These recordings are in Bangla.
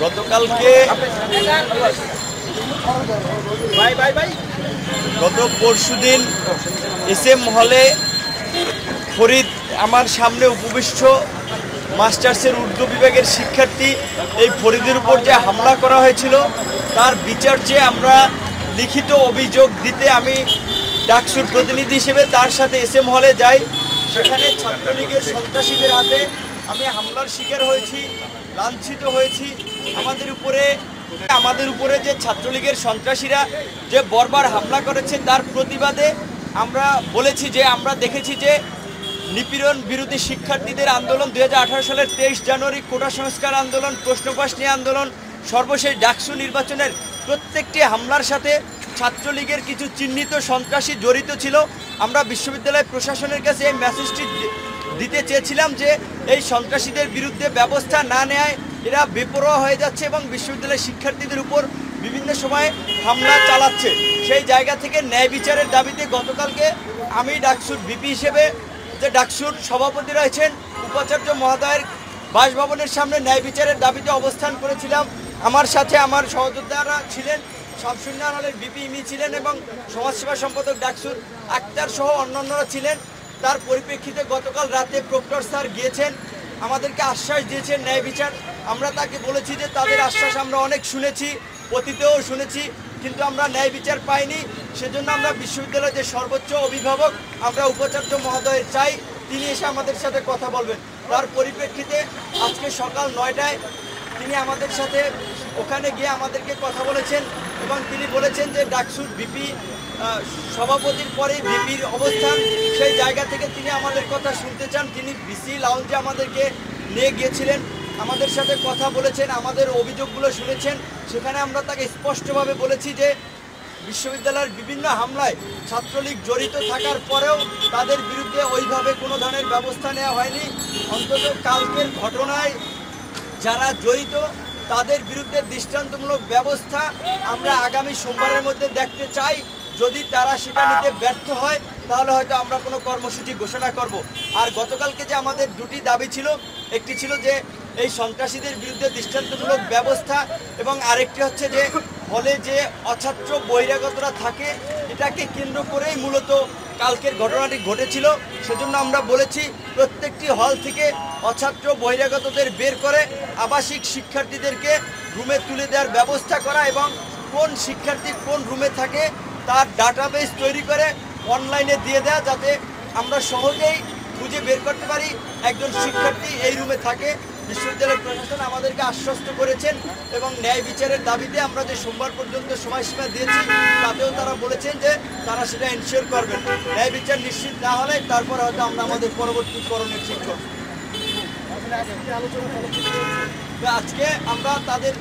গতকালকে গত পরশু দিন এস এম হলে ফরিদ আমার সামনে উপবিষ্ট মাস্টার্সের উর্দু বিভাগের শিক্ষার্থী এই ফরিদের উপর যে হামলা করা হয়েছিল তার বিচার চেয়ে আমরা লিখিত অভিযোগ দিতে আমি ডাকসুর প্রতিনিধি হিসেবে তার সাথে এস এম হলে যাই। সেখানে ছাত্রলীগের সন্ত্রাসীদের হাতে আমি হামলার শিকার হয়েছি, লাঞ্ছিত হয়েছি। আমাদের উপরে আমাদের উপরে যে ছাত্রলীগের সন্ত্রাসীরা যে বরবার হামলা করেছে, তার প্রতিবাদে আমরা বলেছি যে, আমরা দেখেছি যে নিপীড়ন বিরোধী শিক্ষার্থীদের আন্দোলন দু হাজার আঠারো সালের তেইশ জানুয়ারি কোটা সংস্কার আন্দোলন প্রশ্নপাশ নিয়ে আন্দোলন, সর্বশেষ ডাকসু নির্বাচনের প্রত্যেকটি হামলার সাথে ছাত্রলীগের কিছু চিহ্নিত সন্ত্রাসী জড়িত ছিল। আমরা বিশ্ববিদ্যালয় প্রশাসনের কাছে এই মেসেজটি দিতে চেয়েছিলাম যে এই সন্ত্রাসীদের বিরুদ্ধে ব্যবস্থা না নেয় এরা বেপরোয়া হয়ে যাচ্ছে এবং বিশ্ববিদ্যালয়ের শিক্ষার্থীদের উপর বিভিন্ন সময়ে হামলা চালাচ্ছে। সেই জায়গা থেকে ন্যায় বিচারের দাবিতে গতকালকে আমি ডাকসুর বিপি হিসেবে যে ডাকসুর সভাপতি রয়েছেন, উপাচার্য মহোদয়ের বাসভবনের সামনে ন্যায় বিচারের দাবিতে অবস্থান করেছিলাম। আমার সাথে আমার সহযোদ্ধারা ছিলেন শামসুন্নার হলের বিপি ইমি ছিলেন এবং সমাজসেবা সম্পাদক ডাকসুর আক্তার সহ অন্যান্যরা ছিলেন। তার পরিপ্রেক্ষিতে গতকাল রাতে প্রক্টর স্যার গিয়েছেন, আমাদেরকে আশ্বাস দিয়েছেন ন্যায় বিচার। আমরা তাকে বলেছি যে তাদের আশ্বাস আমরা অনেক শুনেছি অতীতেও শুনেছি, কিন্তু আমরা ন্যায় বিচার পাইনি। সেজন্য আমরা বিশ্ববিদ্যালয়ের যে সর্বোচ্চ অভিভাবক, আমরা উপাচার্য মহোদয়ের চাই, তিনি এসে আমাদের সাথে কথা বলবেন। তার পরিপ্রেক্ষিতে আজকে সকাল নয়টায় তিনি আমাদের সাথে ওখানে গিয়ে আমাদেরকে কথা বলেছেন এবং তিনি বলেছেন যে ডাকসুর বিপি সভাপতির পরে ভিপির অবস্থান। সেই জায়গা থেকে তিনি আমাদের কথা শুনতে চান। তিনি বিসি লাউঞ্জে আমাদেরকে নিয়ে গিয়েছিলেন। আমাদের সাথে কথা বলেছেন, আমাদের অভিযোগগুলো শুনেছেন। সেখানে আমরা তাকে স্পষ্টভাবে বলেছি যে বিশ্ববিদ্যালয়ের বিভিন্ন হামলায় ছাত্রলীগ জড়িত থাকার পরেও তাদের বিরুদ্ধে ওইভাবে কোনো ধরনের ব্যবস্থা নেওয়া হয়নি। অন্তত কালকের ঘটনায় যারা জড়িত তাদের বিরুদ্ধে দৃষ্টান্তমূলক ব্যবস্থা আমরা আগামী সোমবারের মধ্যে দেখতে চাই। যদি তারা সেটা নিতে ব্যর্থ হয়, তাহলে হয়তো আমরা কোনো কর্মসূচি ঘোষণা করব। আর গতকালকে যে আমাদের দুটি দাবি ছিল, একটি ছিল যে এই সন্ত্রাসীদের বিরুদ্ধে দৃষ্টান্তমূলক ব্যবস্থা এবং আরেকটি হচ্ছে যে হলে যে অছাত্র বহিরাগতরা থাকে এটাকে কেন্দ্র করেই মূলত কালকের ঘটনাটি ঘটেছিল। সেজন্য আমরা বলেছি, প্রত্যেকটি হল থেকে অছাত্র বহিরাগতদের বের করে আবাসিক শিক্ষার্থীদেরকে রুমে তুলে দেওয়ার ব্যবস্থা করা এবং কোন শিক্ষার্থী কোন রুমে থাকে তার ডাটাবেস তৈরি করে অনলাইনে দিয়ে দেওয়া যাতে আমরা সহজেই খুঁজে বের করতে পারি। একজন শিক্ষার্থী এই রুমে থাকে বিশ্ববিদ্যালয় প্রশাসন আমাদেরকে আশ্বস্ত করেছেন এবং ন্যায় বিচারের দাবিতে আমরা যে সোমবার পর্যন্ত সময়সীমা দিয়েছি, তাতেও তারা বলেছেন যে তারা সেটা এনশিওর করবেন। ন্যায় বিচার নিশ্চিত না হলে তারপর হয়তো আমরা আমাদের পরবর্তী করণীয় ঠিক করব আজকে আমরা তাদের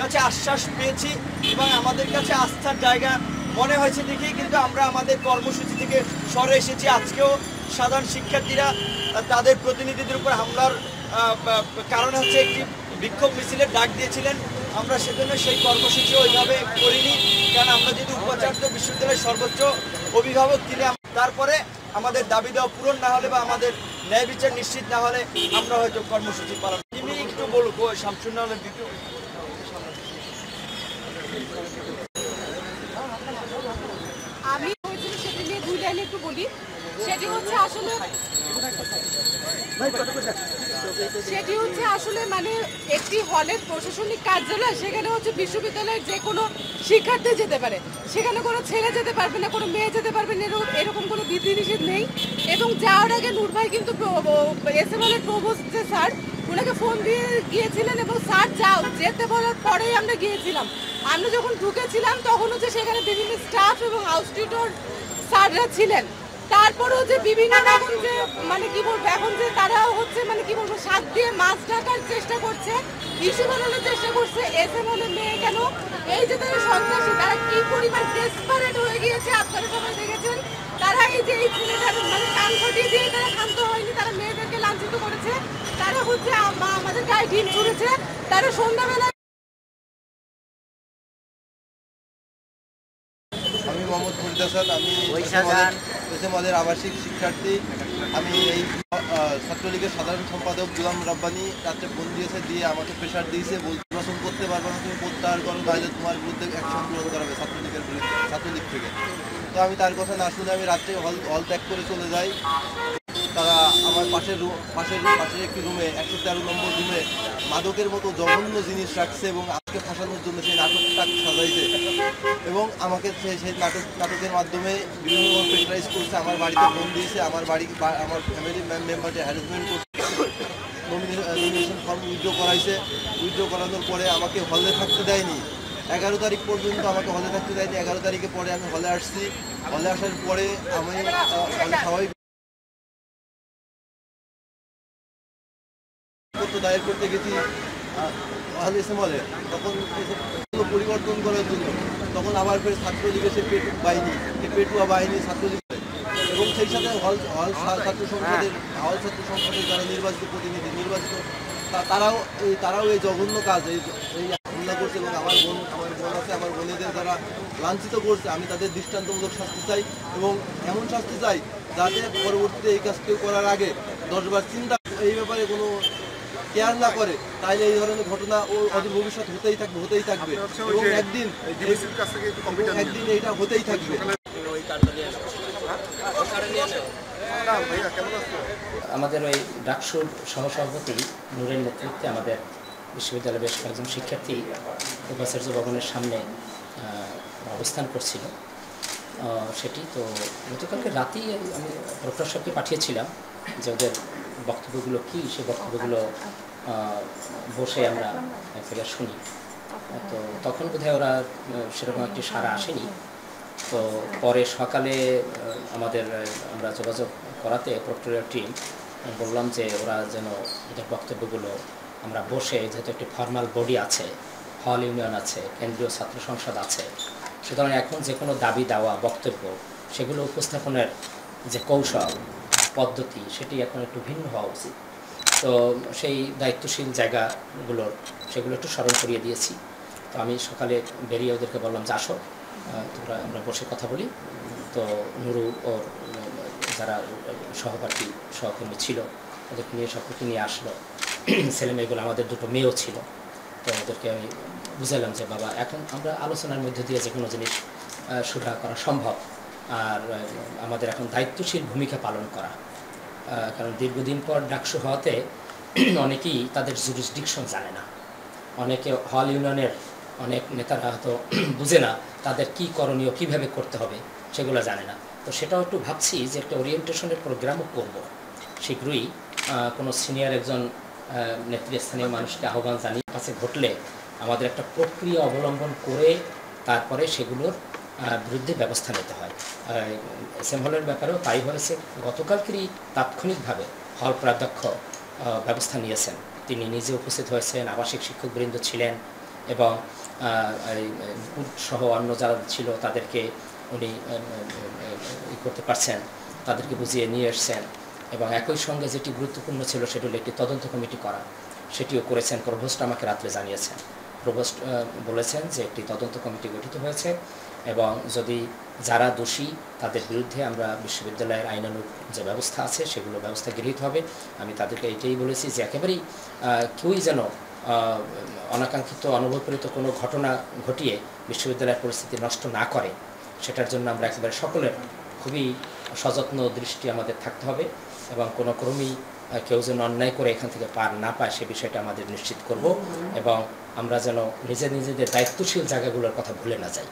কাছে আশ্বাস পেয়েছি এবং আমাদের কাছে আস্থার জায়গা মনে হয়েছে দেখি কিন্তু আমরা আমাদের কর্মসূচি থেকে সরে এসেছি। আজকেও সাধারণ শিক্ষার্থীরা তাদের প্রতিনিধিদের উপর হামলার কারণে হচ্ছে একটি বিক্ষোভ মিছিলের ডাক দিয়েছিলেন। আমরা সেজন্য সেই কর্মসূচি ওইভাবে করিনি। কারণ আমরা যেহেতু উপাচার্য বিশ্ববিদ্যালয়ের সর্বোচ্চ অভিভাবক তিনি তারপরে আমাদের দাবি দেওয়া পূরণ না হলে বা আমাদের ন্যায় বিচার নিশ্চিত না হলে আমরা হয়তো কর্মসূচি পালন তিনি একটু বলুক ও শামসুন্না হলে দ্বিতীয় আমি হয়েছিল সেটা নিয়ে দুই লাইনে একটু বলি। সেটি হচ্ছে আসলে সেটি হচ্ছে আসলে মানে একটি হলের প্রশাসনিক কার্যালয়, সেখানে হচ্ছে বিশ্ববিদ্যালয়ের যে কোনো শিক্ষার্থী যেতে পারে। সেখানে কোনো ছেলে যেতে পারবে না, কোনো মেয়ে যেতে পারবে না, এরকম কোনো বিধিনিষেধ নেই। এবং যাওয়ার আগে নূর ভাই কিন্তু এস এম এর প্রভোস্ট যে স্যার ওনাকে ফোন দিয়ে গিয়েছিলেন এবং স্যার, যাও, যেতে বলার পরেই আমরা গিয়েছিলাম। আমরা যখন ঢুকেছিলাম, তখন হচ্ছে সেখানে বিভিন্ন স্টাফ এবং হাউস টিউটর স্যাররা ছিলেন। তারপরেও যে বিভিন্ন রকম যে মানে কি বলব, এখন যে তারা হচ্ছে মানে কি বলব, সাত দিয়ে মাছ ঢাকার চেষ্টা করছে ইস্যু বানানোর চেষ্টা করছে, এস এম হলে মেয়ে কেন? এই যে তারা সন্ত্রাসী, তারা কি পরিমাণ ডেসপারেট হয়ে গিয়েছে, আপনারা সবাই দেখেছেন? তারা এই যে এই ছেলেটার মানে কান ফটিয়ে দিয়ে তারা শান্ত হয়নি, তারা মেয়েদেরকে লাঞ্ছিত করেছে। তারা হচ্ছে আমাদের গায়ে ডিম ছুড়েছে। তারা সন্ধ্যাবেলা হাসান আমি আমাদের আবাসিক শিক্ষার্থী। আমি এই ছাত্রলীগের সাধারণ সম্পাদক গুলাম রব্বানি। রাত্রে ফোন দিয়েছে দিয়ে আমাকে প্রেশার দিয়েছে নির্বাচন করতে পারবে না তুমি প্রত্যাহার করো তাহলে তোমার বিরুদ্ধে অ্যাকশন গ্রহণ করা হবে ছাত্রলীগের বিরুদ্ধে ছাত্রলীগ থেকে। তো আমি তার কথা না শুনে আমি রাত্রে হল হল ত্যাগ করে চলে যাই। তারা আমার পাশের পাশের পাশের একটি রুমে, একশো তেরো নম্বর রুমে মাদকের মতো জঘন্য জিনিস রাখছে এবং আমাকে ফাঁসানোর জন্য সেই নাটকটা সাজাইছে। এবং আমাকে সেই সেই নাটক নাটকের মাধ্যমে বিভিন্ন প্রেশারাইজ করছে, আমার বাড়িতে ফোন দিয়েছে, আমার বাড়ি আমার ফ্যামিলি মেম্বারকে হ্যারাসমেন্ট করছে নমিনেশন ফর্ম উইথড্র করাইছে। উইথড্র করানোর পরে আমাকে হলে থাকতে দেয়নি। এগারো তারিখ পর্যন্ত আমাকে হলে থাকতে দেয়নি। এগারো তারিখে পরে আমি হলে আসছি। হলে আসার পরে আমি স্বাভাবিক পত্র দায়ের করতে গেছি। আহলে ইসলামলে তখন পরিবর্তন করার জন্য তখন আবার ফের ছাত্রলীগের সে পেটু বাহিনী সে পেটুয়া বাহিনী ছাত্রলীগ এবং সেই সাথে হল হল ছাত্র সংসদের হল ছাত্র সংসদের যারা নির্বাচিত প্রতিনিধি নির্বাচিত তারাও এই তারাও এই জঘন্য কাজ এই এই হামলা করছে এবং আমার বোন আমার বোন আছে আমার বোনেদের যারা লাঞ্ছিত করছে আমি তাদের দৃষ্টান্তমূলক শাস্তি চাই এবং এমন শাস্তি চাই যাতে পরবর্তীতে এই কাজ কেউ করার আগে দশবার চিন্তা এই ব্যাপারে কোনো কেয়ার না করে তাহলে এই ধরনের ঘটনা ও অদূর ভবিষ্যৎ হতেই থাকবে হতেই থাকবে। এবং একদিন একদিন এটা হতেই থাকবে। আমাদের ওই ডাকসুর সহসভাপতি নূরের নেতৃত্বে আমাদের বিশ্ববিদ্যালয়ের বেশ কয়েকজন শিক্ষার্থী উপাচার্য ভবনের সামনে অবস্থান করছিল। সেটি তো গতকালকে রাতেই আমি সাহেবকে পাঠিয়েছিলাম যে ওদের বক্তব্যগুলো কী? সে বক্তব্যগুলো বসে আমরা এক জায়গায় শুনি। তো তখন বোধহয় ওরা সেরকম একটি সারা আসেনি। তো পরে সকালে আমাদের, আমরা যোগাযোগ করাতে প্রক্টোরিয়াল টিম বললাম যে ওরা যেন এদের বক্তব্যগুলো আমরা বসে, যেহেতু একটি ফর্মাল বডি আছে, হল ইউনিয়ন আছে, কেন্দ্রীয় ছাত্র সংসদ আছে, সুতরাং এখন যে কোনো দাবি, দেওয়া, বক্তব্য, সেগুলো উপস্থাপনের যে কৌশল পদ্ধতি সেটি এখন একটু ভিন্ন হওয়া উচিত। তো সেই দায়িত্বশীল জায়গাগুলোর সেগুলো একটু স্মরণ করিয়ে দিয়েছি। তো আমি সকালে বেরিয়ে ওদেরকে বললাম যে আসো তোমরা আমরা বসে কথা বলি। তো নুরু ওর যারা সহপাঠী সহকর্মী ছিল ওদেরকে নিয়ে সকলকে নিয়ে আসলো। ছেলে মেয়েগুলো আমাদের দুটো মেয়েও ছিল। তো ওদেরকে আমি বুঝালাম যে বাবা এখন আমরা আলোচনার মধ্যে দিয়ে যে কোনো জিনিস আহ, করা সম্ভব। আর আমাদের এখন দায়িত্বশীল ভূমিকা পালন করা। কারণ দীর্ঘদিন পর ডাকসু হওয়াতে অনেকেই তাদের জুরিসডিকশন জানে না। অনেকে হল ইউনিয়নের অনেক নেতারা হয়তো বুঝে না তাদের কি করণীয়, কীভাবে করতে হবে সেগুলো জানে না। তো সেটাও একটু ভাবছি যে একটা ওরিয়েন্টেশনের প্রোগ্রামও করব। শীঘ্রই কোনো সিনিয়র একজন নেতৃস্থানীয় মানুষকে আহ্বান জানিয়ে কাছে ঘটলে আমাদের একটা প্রক্রিয়া অবলম্বন করে তারপরে সেগুলোর বিরুদ্ধে ব্যবস্থা নিতে হয়। এস হলের ব্যাপারেও তাই হয়েছে। গতকালকেরই তাৎক্ষণিকভাবে হল প্রাধ্যক্ষ ব্যবস্থা নিয়েছেন। তিনি নিজে উপস্থিত হয়েছেন, আবাসিক শিক্ষকবৃন্দ ছিলেন এবং সহ অন্য যারা ছিল তাদেরকে উনি ই করতে পারছেন, তাদেরকে বুঝিয়ে নিয়ে এসছেন এবং একই সঙ্গে যেটি গুরুত্বপূর্ণ ছিল সেটি হলো একটি তদন্ত কমিটি করা। সেটিও করেছেন প্রভোস্ট, আমাকে রাত্রে জানিয়েছেন। প্রভোস্ট বলেছেন যে একটি তদন্ত কমিটি গঠিত হয়েছে। এবং যদি যারা দোষী, তাদের বিরুদ্ধে আমরা বিশ্ববিদ্যালয়ের আইনানুগ যে ব্যবস্থা আছে, সেগুলো ব্যবস্থা গৃহীত হবে। আমি তাদেরকে এটাই বলেছি যে একেবারেই কেউই যেন অনাকাঙ্ক্ষিত অনুভবপ্রেরিত কোনো ঘটনা ঘটিয়ে বিশ্ববিদ্যালয়ের পরিস্থিতি নষ্ট না করে, সেটার জন্য আমরা একেবারে সকলের খুবই সযত্ন দৃষ্টি আমাদের থাকতে হবে এবং কোনো ক্রমেই কেউ যেন অন্যায় করে এখান থেকে পার না পায়, সে বিষয়টা আমাদের নিশ্চিত করব এবং আমরা যেন নিজে নিজেদের দায়িত্বশীল জায়গাগুলোর কথা ভুলে না যাই।